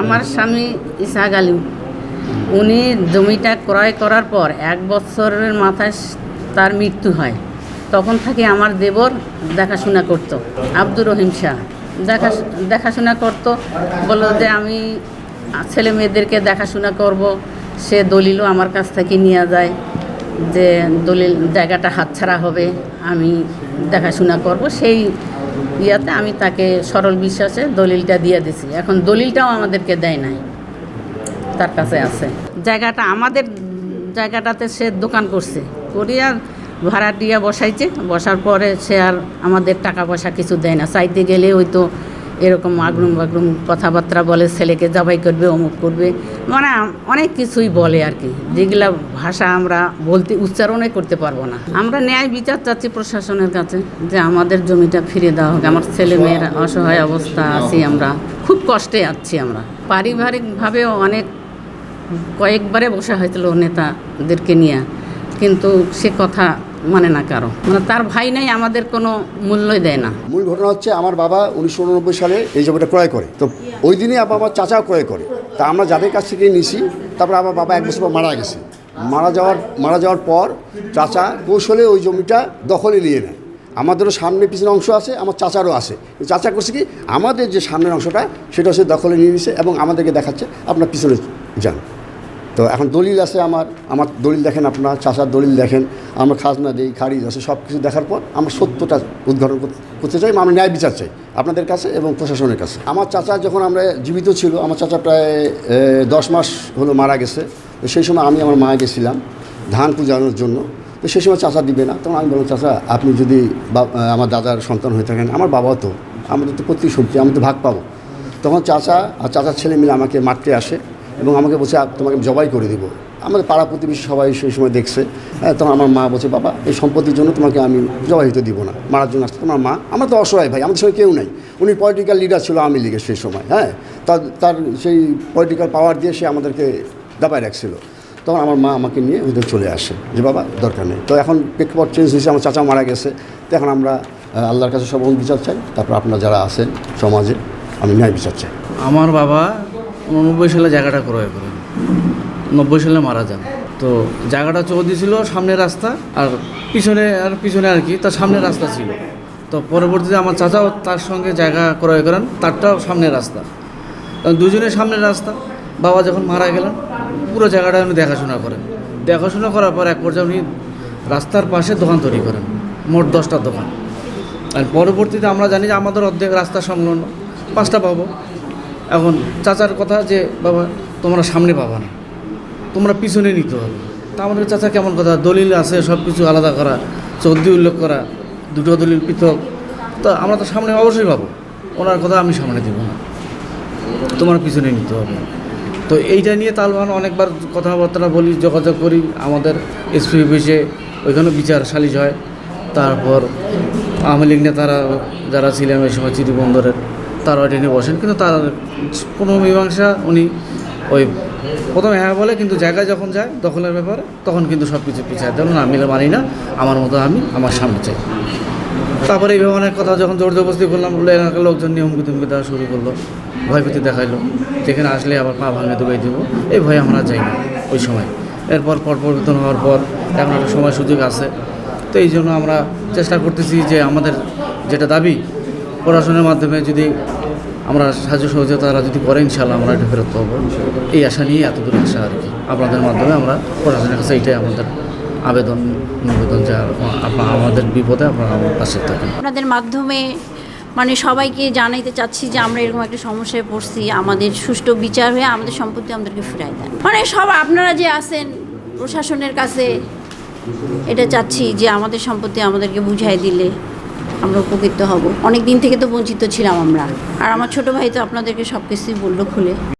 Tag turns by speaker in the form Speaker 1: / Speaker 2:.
Speaker 1: আমার স্বামী ইসাহাক আলী উনি জমিটা ক্রয় করার পর এক বছরের মাথায় তার মৃত্যু হয়। তখন থেকে আমার দেবর দেখাশোনা করত, আব্দুর রহিম শাহ। দেখা, দেখাশোনা করতো, বলল যে আমি ছেলে মেয়েদেরকে দেখাশোনা করব, সে দলিলও আমার কাছ থেকে নিয়ে যায় যে দলিল জায়গাটা হাতছাড়া হবে, আমি দেখাশোনা করব। সেই ইয়াতে আমি তাকে সরল বিশ্বাসে দলিলটা দিয়ে দিছি। এখন দলিলটাও আমাদেরকে দেয় নাই। তার কাছে আছে। জায়গাটা আমাদের জায়গাটাতে সে দোকান করছে। করিয়া ভাড়া দিয়ে বসাইছে। বসার পরে সে আর আমাদের টাকা পয়সা কিছু দেয় না। চাইতে গেলে ওই তো এরকম আগরুম বাগরুম কথাবার্তা বলে, ছেলেকে জবাই করবে, অমুক করবে মানে অনেক কিছুই বলে আর কি। যেগুলা ভাষা আমরা বলতে, উচ্চারণে করতে পারব না। আমরা ন্যায় বিচার চাচ্ছি প্রশাসনের কাছে যে আমাদের জমিটা ফিরে দেওয়া হোক। আমার ছেলে মেয়েরা অসহায় অবস্থা আছি আমরা। খুব কষ্টে আছি আমরা। পারিবারিকভাবেও অনেক, কয়েকবারে বসা হয়েছিল নেতাদেরকে নিয়ে। কিন্তু সে কথা মানে না কারও। মানে তার ভাই নাই, আমাদের কোনো মূল্যই দেয় না।
Speaker 2: মূল ঘটনা হচ্ছে, আমার বাবা উনিশশো উননব্বই সালে এই জমিটা ক্রয় করে। তো ওই দিনই আবার আমার চাচাও ক্রয় করে। তা আমরা যাদের কাছ থেকে নিছি, তারপরে আমার বাবা এক বছর পর মারা গেছে। মারা যাওয়ার মারা যাওয়ার পর চাচা কৌশলে ওই জমিটা দখলে নিয়ে নেয়। আমাদেরও সামনে পিছনে অংশ আছে, আমার চাচারও আছে। চাচা করছে কি, আমাদের যে সামনের অংশটা, সেটা হচ্ছে দখলে নিয়ে নিছে এবং আমাদেরকে দেখাচ্ছে, আপনার পিছনে যান। তো এখন দলিল আছে আমার আমার দলিল দেখেন আপনার চাষার দলিল দেখেন, আমরা খাজনা দিই, খারিজ আছে সব কিছু দেখার পর আমরা সত্যটা উদ্ঘাটন করতে চাই আমরা ন্যায় বিচার চাই আপনাদের কাছে এবং প্রশাসনের কাছে। আমার চাচা যখন আমরা জীবিত ছিল, আমার চাচা প্রায় দশ মাস হলো মারা গেছে, তো সেই সময় আমি আমার মা গেছিলাম ধান পূজানোর জন্য, তো সেই সময় চাচা দিবে না, তখন আমি বললাম, চাচা, আপনি যদি আমার দাদার সন্তান হয়ে থাকেন, আমার বাবাও তো আমাদের তো প্রত্যেক সবজি আমি তো ভাগ পাবো। তখন চাচা আর চাচার ছেলে মিলে আমাকে মারতে আসে এবং আমাকে বলছে তোমাকে জবাই করে দিব। আমাদের পাড়া প্রতিবেশী সবাই সেই সময় দেখছে হ্যাঁ তখন আমার মা বলছে, বাবা, এই সম্পত্তির জন্য তোমাকে আমি জবাই হতে দিব না, মারার জন্য আসছে। তোমার মা, আমরা তো অসহায় ভাই, আমাদের সঙ্গে কেউ নাই। উনি পলিটিক্যাল লিডার ছিল আওয়ামী লীগের সেই সময় হ্যাঁ? তার তার সেই পলিটিক্যাল পাওয়ার দিয়ে সে আমাদেরকে দাবায় রাখছিল। তখন আমার মা আমাকে নিয়ে ওদের চলে আসে, যে, বাবা, দরকার নেই। তো এখন প্রেক্ষাপট চেঞ্জ হয়েছে, আমার চাচা মারা গেছে। তো এখন আমরা আল্লাহর কাছে সব বিচার চাই। তারপর আপনারা যারা আছেন সমাজে, আমি ন্যায় বিচার চাই।
Speaker 3: আমার বাবা উননব্বই সালে জায়গাটা ক্রয় করেন। নব্বই সালে মারা যান। তো জায়গাটা চৌদি ছিল, সামনে রাস্তা, আর পিছনে আর পিছনে আর কি, তার সামনে রাস্তা ছিল। তো পরবর্তীতে আমার চাচাও তার সঙ্গে জায়গা ক্রয় করেন, তারটাও সামনে রাস্তা। দুজনের সামনের রাস্তা। বাবা যখন মারা গেলেন, পুরো জায়গাটা উনি দেখাশোনা করেন। দেখাশোনা করার পর এক পর্যায়ে উনি রাস্তার পাশে দোকান তৈরি করেন, মোট দশটা দোকান। আর পরবর্তীতে আমরা জানি যে আমাদের অর্ধেক রাস্তা সংলগ্ন, পাঁচটা পাবো। এখন চাচার কথা যে, বাবা, তোমরা সামনে পাবা না। তোমরা পিছনে নিতে হবে। তা আমাদের চাচা কেমন কথা? দলিল আছে সব কিছু আলাদা করা চৌদ্দি উল্লেখ করা, দুটো দলিল পৃথক। তো আমরা তো সামনে অবশ্যই পাবো। ওনার কথা আমি সামনে দেবো না। তোমার পিছনে নিতে হবে। তো এইটা নিয়ে তালবান অনেকবার কথাবার্তা বলি, যোগাযোগ করি। আমাদের এসপি অফিসে ওইখানে বিচার সালিশ হয়। তারপর আওয়ামী লীগ নেতারা যারা ছিলেন ওই সময় চিঠিবন্দরের তারা ওইটা নিয়ে বসেন, কিন্তু তার কোনো মীমাংসা উনি ওই প্রথমে হ্যাঁ বলে, কিন্তু জায়গায় যখন যায় দখলের ব্যাপারে, তখন কিন্তু সব কিছু পিছায় দেন। না আমি মানি না, আমার মতো আমি, আমার সামনে চাই। তারপরে এই অনেক কথা, যখন জোর জবরদস্তি করলাম বলে এলাকার লোকজন নিয়ে হুমকি তুমকি দেওয়া শুরু করল, ভয়ভীতি দেখাইলো, যেখানে আসলে আবার পা ভাঙে দুবাই দেবো, এই ভয়ে আমরা যাই না ওই সময়। এরপর পর পরিবর্তন হওয়ার পর এখন একটা সময় সুযোগ আছে। তো এই জন্য আমরা চেষ্টা করতেছি যে আমাদের যেটা দাবি পড়াশোনার মাধ্যমে যদি আমরা সাহায্য সহযোগিতা তারা যদি করে ইনশাল্লাহ আমরা এটা ফেরত পাবো। এই আশা নিয়ে এত দূর আসা আর কি। আপনাদের মাধ্যমে আমরা প্রশাসনের কাছে এইটাই আমাদের আবেদন, নিবেদন যে আপনার আমাদের বিপদে আপনারা আমার পাশে থাকেন।
Speaker 4: আপনাদের মাধ্যমে মানে সবাইকে জানাইতে চাচ্ছি যে আমরা এরকম একটা সমস্যায় পড়ছি, আমাদের সুষ্ঠু বিচার হয়ে আমাদের সম্পত্তি আমাদেরকে ফিরাই দেন। মানে সব আপনারা যে আছেন প্রশাসনের কাছে, এটা চাচ্ছি যে আমাদের সম্পত্তি আমাদেরকে বুঝাই দিলে আমরা উপকৃত হব। অনেক দিন থেকে তো বঞ্চিত ছিলাম আমরা। আর আমার ছোট ভাই তো আপনাদেরকে সব কিছুই বলল খুলে।